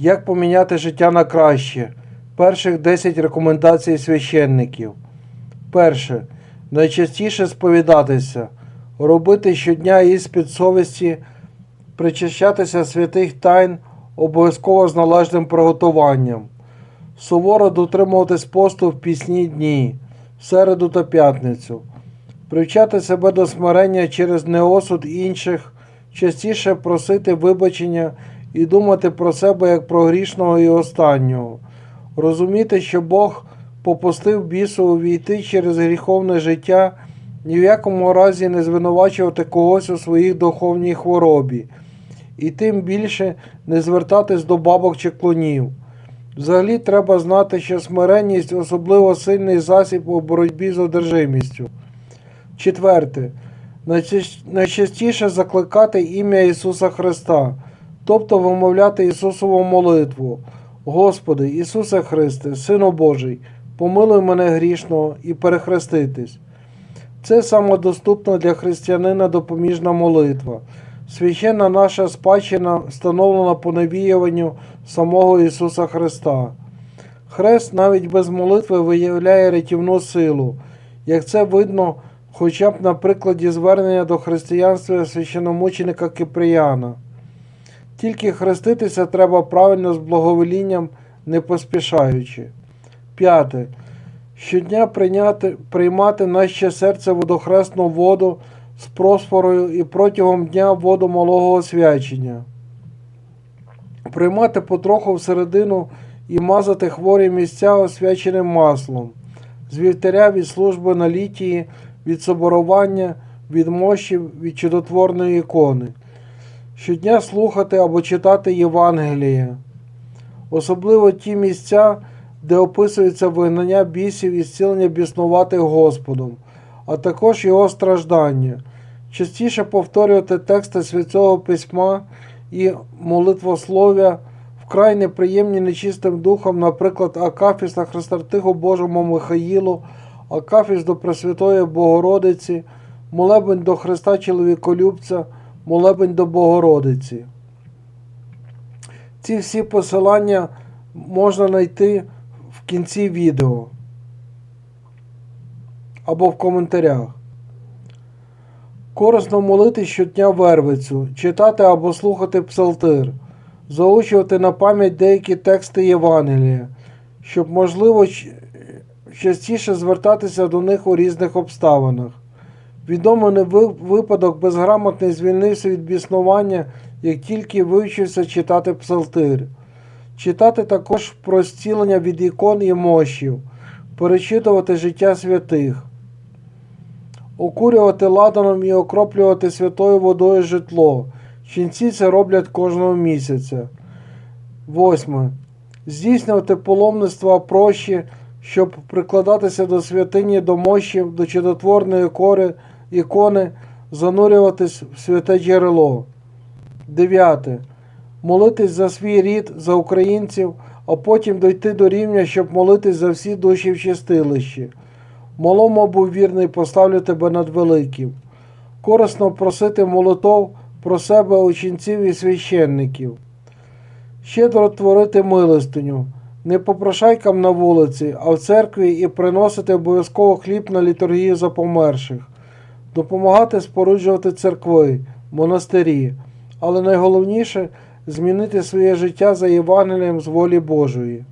Як поміняти життя на краще? Перших 10 рекомендацій священників. Перше. Найчастіше сповідатися, робити щодня іспит совісті, причащатися святих тайн обов'язково з належним приготуванням, суворо дотримуватись посту в пісні дні, в середу та п'ятницю, привчати себе до смирення через неосуд інших, частіше просити вибачення і думати про себе як про грішного і останнього, розуміти, що Бог попустив бісу увійти через гріховне життя, ні в якому разі не звинувачувати когось у своїй духовній хворобі, і тим більше не звертатись до бабок чи клонів. Взагалі треба знати, що смиренність особливо сильний засіб у боротьбі з одержимістю. Четверте. Найчастіше закликати ім'я Ісуса Христа, тобто вимовляти Ісусову молитву. Господи, Ісусе Христе, Сину Божий, помилуй мене грішного і перехреститись. Це самодоступна для християнина допоміжна молитва. Священна наша спадщина встановлена по навіюванню самого Ісуса Христа. Хрест навіть без молитви виявляє рятівну силу, як це видно хоча б на прикладі звернення до християнства священомученика Киприяна. Тільки хреститися треба правильно з благоволінням, не поспішаючи. П'яте. Щодня прийняти, приймати наще серце водохресну воду з просфорою і протягом дня воду малого освячення. Приймати потроху всередину і мазати хворі місця освяченим маслом, з вівтаря від служби на літії, від соборування, від мощів, від чудотворної ікони. Щодня слухати або читати Євангеліє, особливо ті місця, де описується вигнання бісів і зцілення біснуватих Господом, а також його страждання. Частіше повторювати тексти Святого Письма і молитвослов'я вкрай неприємні нечистим духом, наприклад, Акафіс на Христартиху Божому Михаїлу, Акафіс до Пресвятої Богородиці, молебень до Христа Чоловіколюбця, молебень до Богородиці. Ці всі посилання можна знайти в кінці відео або в коментарях. Корисно молити щодня вервицю, читати або слухати псалтир, заучувати на пам'ять деякі тексти Євангелія, щоб, можливо, частіше звертатися до них у різних обставинах. Відомий ви- випадок безграмотний звільнився від біснування, як тільки вивчився читати псалтир. Читати також про зцілення від ікон і мощів, перечитувати життя святих, окурювати ладаном і окроплювати святою водою житло. Ченці це роблять кожного місяця. Восьме. Здійснювати паломництва прощі, щоб прикладатися до святині, до мощів, до чудотворної кори, ікони, занурюватись в святе джерело. Дев'яте. Молитись за свій рід, за українців, а потім дойти до рівня, щоб молитись за всі душі в чистилищі. Малому був вірний, поставлю тебе над великим. Корисно просити молитов про себе ученців і священників. Щедро творити милостиню, не попрошайкам на вулиці, а в церкві і приносити обов'язково хліб на літургію за померших, допомагати споруджувати церкви, монастирі, але найголовніше змінити своє життя за Євангелієм з волі Божої.